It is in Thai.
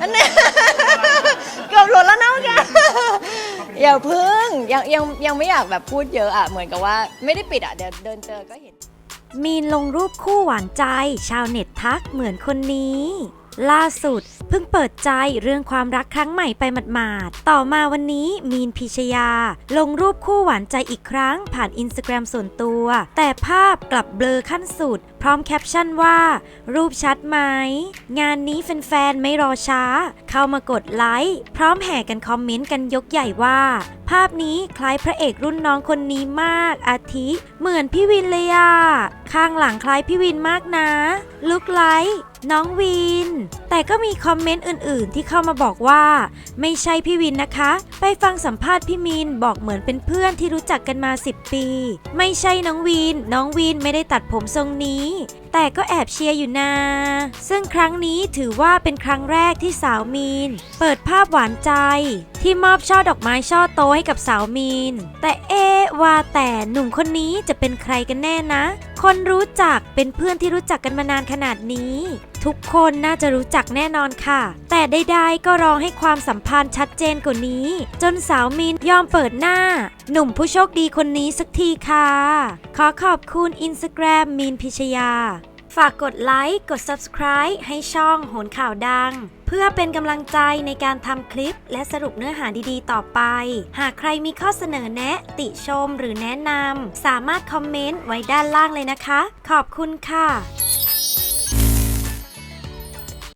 อันนี้เกือบหล่นแล้วนะเมื่อกี้อย่าพึ่งยังยังยังไม่อยากแบบพูดเยอะอะเหมือนกับว่าไม่ได้ปิดอะเดี๋ยวเดินเจอก็เห็น มีนลงรูปคู่หวานใจ ชาวเน็ตทักเหมือนคนนี้ ล่าสุด เพิ่งเปิดใจเรื่องความรักครั้งใหม่ไปหมาดๆ ต่อมาวันนี้มีนพิชยา ลงรูปคู่หวานใจอีกครั้งผ่านอินสตาแกรมส่วนตัว แต่ภาพกลับเบลอขั้นสุด พร้อมแคปชั่นว่า รูปชัดไหม งานนี้แฟนๆ ไม่รอช้า เข้ามากดไลค์พร้อมแห่กันคอมเมนต์กันยกใหญ่ว่า ภาพนี้คล้ายพระเอกรุ่นน้องคนนี้มาก อาทิ เหมือนพี่วินเลยอะข้างหลังคล้ายพี่วินมากนะลุกไลค์ น้องวิน แต่ก็มีคอมเมนต์อื่น ๆ ที่เข้ามาบอกว่า ไม่ใช่พี่วินนะคะ ไปฟังสัมภาษณ์พี่มินบอกเหมือนเป็นเพื่อนที่รู้จักกันมา 10 ปี ไม่ใช่น้องวิน น้องวินไม่ได้ตัดผมทรงนี้ แต่ก็แอบเชียร์อยู่นะซึ่งครั้งนี้ถือว่าเป็นครั้งแรกที่สาวมีน เปิดภาพหวานใจ ที่มอบช่อดอกไม้ช่อโตให้กับสาวมีน แต่เอว่าแต่หนุ่มคนนี้จะเป็นใครกันแน่นะ คนรู้จักเป็นเพื่อนที่รู้จักกันมานานขนาดนี้ทุกคนน่าจะรู้จักแน่นอนค่ะ แต่ใดๆก็รอให้ความสัมพันธ์ชัดเจนกว่านี้ จนสาวมีนยอมเปิดหน้า หนุ่มผู้โชคดีคนนี้สักทีค่ะ ขอขอบคุณอินสตาแกรมมีนพิชยา ฝากกดไลค์ กด subscribe ให้ช่องโหนข่าวดัง เพื่อเป็นกำลังใจในการทำคลิป และสรุปเนื้อหาดีๆ ต่อไป หากใครมีข้อเสนอแนะ ติชมหรือแนะนำสามารถคอมเมนต์ไว้ด้านล่างเลยนะคะ ขอบคุณค่ะ